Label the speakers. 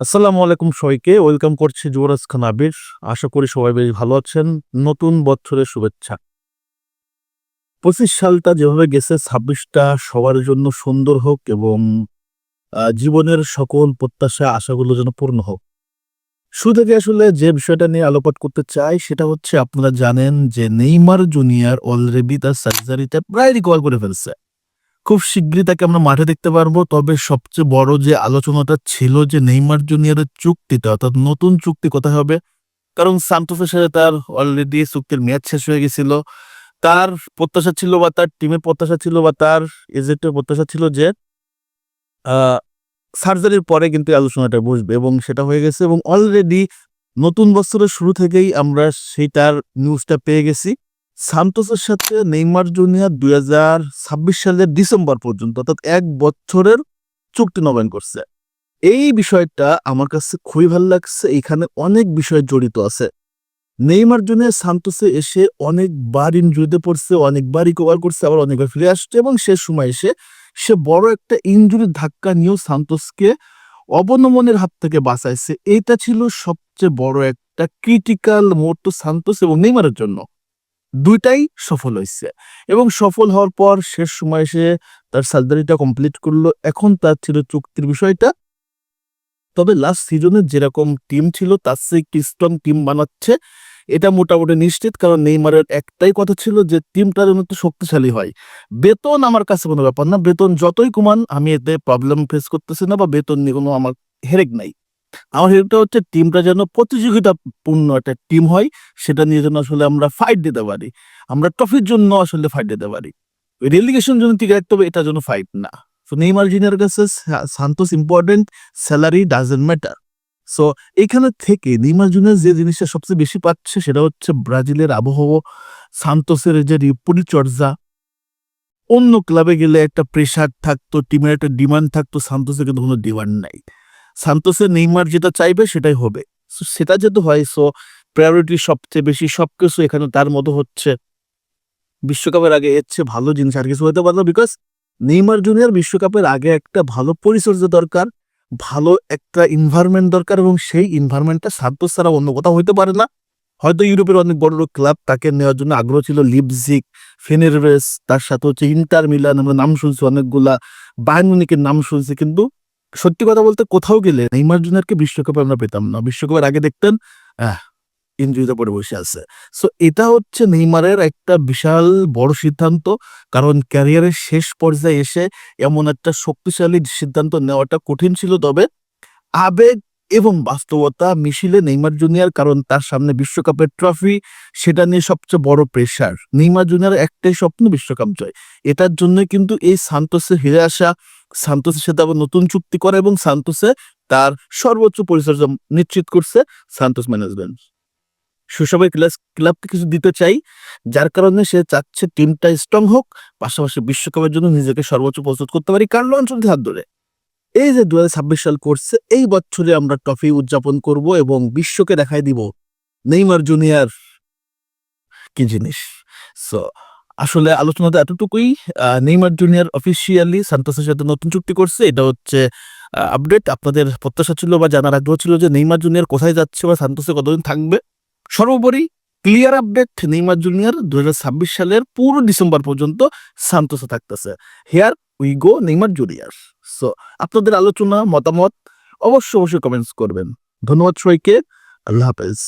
Speaker 1: আসসালামু আলাইকুম সবাইকে, ওয়েলকাম করছি যুবরাজ খান আবির। আশা করি সবাই বেশ ভালো আছেন। নতুন বছরের শুভেচ্ছা। পঁচিশ সালটা যেভাবে গেছে, ছাব্বিশটা সবার জন্য সুন্দর হোক এবং জীবনের সকল প্রত্যাশা, আশাগুলো যেন পূর্ণ হোক। শুরু থেকে আসলে যে বিষয়টা নিয়ে আলোকপাত করতে চাই, সেটা হচ্ছে আপনারা জানেন যে নেইমার জুনিয়র অলরেডি তার সার্জারিটা প্রায় রিকভার করে ফেলছে। খুব শীঘ্রই তাকে আমরা মাঠে দেখতে পারব। তবে সবচেয়ে বড় যে আলোচনাটা ছিল যে নেইমার জুনিয়রের চুক্তিটা, অর্থাৎ নতুন চুক্তি কোথায় হবে, কারণ সান্তোসের সাথে তার অলরেডি চুক্তির মেয়াদ শেষ হয়ে গেছিল। তার প্রত্যাশা ছিল বা তার টিমের প্রত্যাশা ছিল বা তার এজেন্টের প্রত্যাশা ছিল যে সার্জারির পরে কিন্তু আলোচনাটা বসবে এবং সেটা হয়ে গেছে এবং অলরেডি নতুন বছরের শুরু থেকেই আমরা সেইটার নিউজটা পেয়ে গেছি। সান্তোসের সাথে নেইমার জুনিয়র দুই হাজার ছাব্বিশ সালের ডিসেম্বর পর্যন্ত, অর্থাৎ এক বছরের চুক্তি নবায়ন করছে। এই বিষয়টা আমার কাছে খুবই ভালো লাগছে। এখানে অনেক বিষয় জড়িত আছে। নেইমার জুনিয়র সান্তোসে এসে অনেকবার ইনজুরিতে পড়ছে অনেকবার রিকভার করছে, আবার অনেকবার ফিরে আসছে এবং শেষ সময় এসে সে বড় একটা ইনজুরির ধাক্কা নিয়েও সান্তোসকে অবনমনের হাত থেকে বাঁচাইছে। এটা ছিল সবচেয়ে বড় একটা ক্রিটিক্যাল মুহূর্ত সান্তোস এবং নেইমারের জন্য। দুইটাই সফল হয়েছে এবং সফল হওয়ার পর শেষ সময় সে তার সার্জারিটা কমপ্লিট করল। এখন তার ছিল চুক্তির বিষয়টা। তবে লাস্ট সিজনে যেরকম টিম ছিল, তার চেয়ে একটি স্ট্রং টিম বানাচ্ছে। এটা মোটামুটি নিশ্চিত, কারণ নেইমারের একটাই কথা ছিল যে টিমটা যেন একটু শক্তিশালী হয়। বেতন আমার কাছে কোনো ব্যাপার না। বেতন যতই কমান, আমি এতে প্রবলেম ফেস করতেছি না বা বেতন নিয়ে কোনো আমার হেরেক নাই। আমার হেরেকটা হচ্ছে টিমটা যেন প্রতিযোগিতাপূর্ণ একটা টিম হয়, সেটা নিয়ে যেন আসলে আমরা ফাইট দিতে পারি। আমরা ট্রফির জন্য আসলে ফাইট দিতে পারি। রেলিগেশন জন্য টিকে রাখতে হবে এটার জন্য ফাইট না। সো নেইমার জুনিয়র কাছে Santos important salary doesn't matter so এখানে থেকে নেইমার জুনিয়র যে জিনিসটা সবচেয়ে বেশি পাচ্ছে, সেটা হচ্ছে ব্রাজিলের আবহাওয়া সান্তোসের যে পরিচর্যা। অন্য ক্লাবে গেলে একটা প্রেশার থাকতো টিমের একটা ডিমান্ড থাকতো সান্তোসের কিন্তু কোনো ডিমান্ড নাই। সান্তোসের নেইমার যেটা চাইবে সেটাই হবে। সেটা যেহেতু হয়, সো প্রায়োরিটি সবচেয়ে বেশি সবকিছু এখানে তার মতো হচ্ছে। বিশ্বকাপের আগে এর চেয়ে ভালো জিনিস আর কিছু হতে পারল বিকজ নেইমার জুনিয়র বিশ্বকাপের আগে একটা ভালো পরিচর্যা দরকার, ভালো একটা ইনভায়রনমেন্ট দরকার এবং সেই ইনভায়রনমেন্টটা সান্তোস ছাড়া অন্য কোথাও হইতে পারে না। হয়তো ইউরোপের অনেক বড় বড় ক্লাব তাকে নেওয়ার জন্য আগ্রহ ছিল লিপজিক ফেনেরভেস তার সাথে হচ্ছে ইন্টার মিলান আমরা নাম শুনছি অনেকগুলা বায়ানুনিকের নাম শুনছি কিন্তু সত্যি কথা বলতে কোথাও গেলে নেইমার জুনিয়রকে বিশ্বকাপে আমরা পেতাম না। বিশ্বকাপের আগে দেখতেন ইঞ্জুরিতে পড়ে বসে আছে। সো এটা হচ্ছে নেইমারের একটা বিশাল বড় সিদ্ধান্ত, কারণ ক্যারিয়ারের শেষ পর্যায়ে এসে এমন একটা শক্তিশালী সিদ্ধান্ত নেওয়াটা কঠিন ছিল। তবে আবেগ এবং বাস্তবতা মিশিলে নেইমার জুনিয়র, কারণ তার সামনে বিশ্বকাপের ট্রফি, সেটা নিয়ে সবচেয়ে বড় প্রেশার নেইমার জুনিয়র একটাই স্বপ্ন বিশ্বকাপ জয়। এটার জন্য কিন্তু এই সান্তোসে হিরে আসা সান্তোসের সাথে আবার নতুন চুক্তি করে এবং সান্তোসে তার সর্বোচ্চ পরিচর্যা নিশ্চিত করছে সান্তোস ম্যানেজমেন্ট। সুসবের ক্লাস ক্লাবকে কিছু দিতে চাই, যার কারণে সে চাচ্ছে টিমটা স্ট্রং হোক, পাশাপাশি বিশ্বকাপের জন্য নিজেকে সর্বোচ্চ প্রস্তুত করতে পারি কার্লো অঞ্চলের হাত ধরে। এই যে দু হাজার ছাব্বিশ সাল করছে, এই বছরে আমরা ট্রফি উদযাপন করব এবং বিশ্বকে দেখাই দিব নেইমার জুনিয়র। কি জিনিস? সো আসলে আলোচনাটা এতটুকুই নেইমার জুনিয়র অফিসিয়ালি সান্তোসের সাথে নতুন চুক্তি করছে। এটা হচ্ছে আপডেট। আপনাদের প্রত্যাশা ছিল বা জানার আগ্রহ ছিল যে নেইমার জুনিয়র কোথায় যাচ্ছে বা সান্তোসে কতদিন থাকবে। সর্বোপরি ক্লিয়ার আপডেট, নেইমার জুনিয়র দু হাজার ছাব্বিশ সালের পুরো ডিসেম্বর পর্যন্ত সান্তোসে থাকতেছে। Here we go Neymar junior. So আপনাদের আলোচনা, মতামত অবশ্যই অবশ্যই কমেন্টস করবেন। ধন্যবাদ সবাইকে। আল্লাহ হাফেজ।